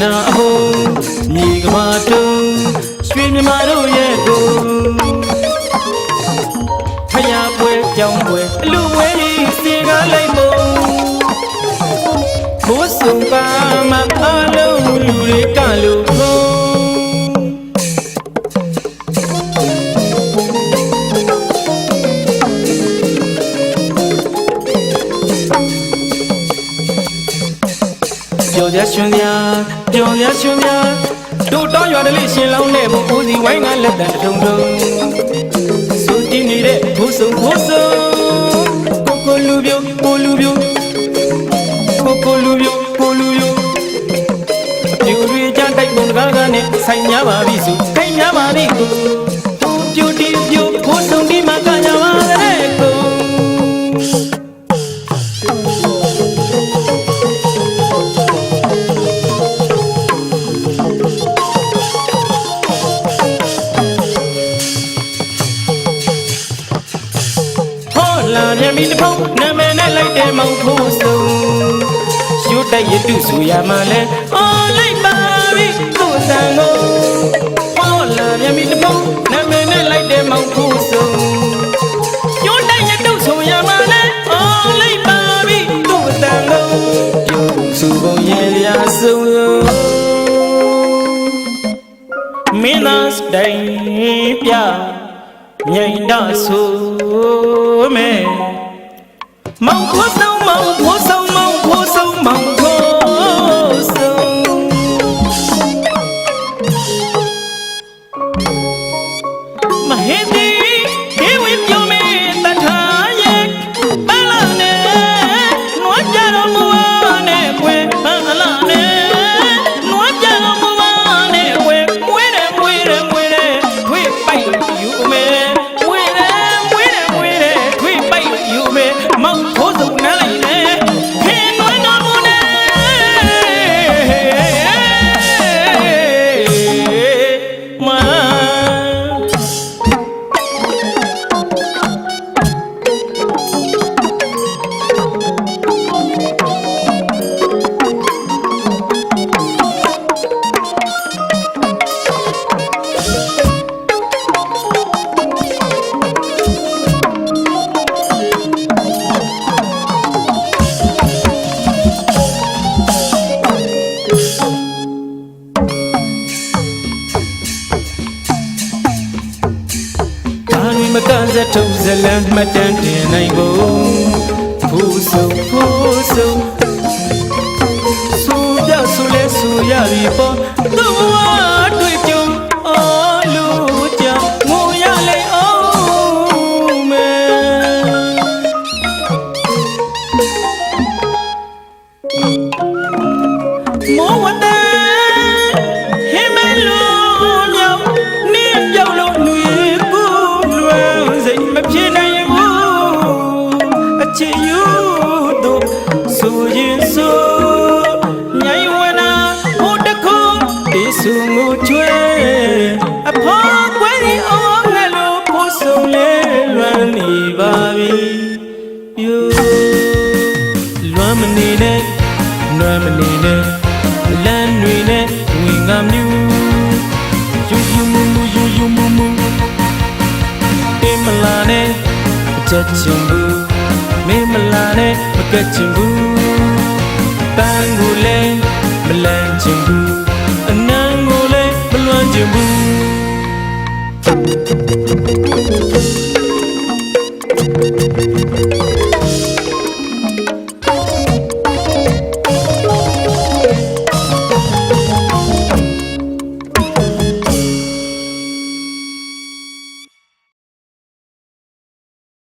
စေရနာအဟုံးညီကမာတုံးရွှေမြမာတို့ရဲ့ကို ပျော်ရရွှင်ရပျော်ရရွှင်ရတို့တောင်းရွာတလေးရှင်လောင်းနဲ့ဘုဦးစီဝိုင်းကလက်တံထုံထုံစိုးတည်နေတဲ့ဘိုးစုံဘိုးစုံကိုကိုလူပြိုကိုလူပြိုကိုကိုလူပြိုကိုလူပြိုအပြူတွေကြတိုက်ပုံတကားကနဲ့ဆိုင်များပါပြီစုခိုင်များပါပြီကိုပြိုတီပြိုဘိုး လာပြန်ပြီတဖုံနာမည်နဲ့လိုက်တယ်မောင်ဖို့ဆုံးရှုတိုက်ရတုဆိုရမှလဲအော်လိုက်ပါပြီကိုယ်တန်ကိုဟောလာပြန်ပြီတဖုံနာမည်နဲ့လိုက်တယ်မောင်ဖို့ဆုံးရှုတိုက်ရတုဆိုရမှလဲအော်လိုက်ပါပြီကိုယ်တန်ကိုပြုစုပုံရဲ့လျာဆုံးမင်းသားတိုင်ပြမြိန်ဒဆိုမဲ မောင်ဖို့ဆုံးမော မကစထုတ်ဇလံမတန်တင်နိုင်ဘူးဖူးဆုံဖူးဆုံစူပြဆူလဲဆူရပြီပေါ့သူ့ဘဝတွေ့ကြုံအော်လူကြောင့်ငိုရလေအောင်မဲမောဝတ္စုငိုချွဲအဖေါ်ကွယ်ဒီအောင်ငါလို့ဖို့ဆုံးလဲလွမ်းနေပါပြီယူလွမ်းမနေနဲ့လွမ်းမနေနဲ့လမ်းတွေနဲ့ဝင်ငါမြူယူယူမူမူယူယူမူမူတင်မလာနဲ့မချက်ချင်ဘူးမင်းမလာနဲ့မကက်ချင်ဘူး you.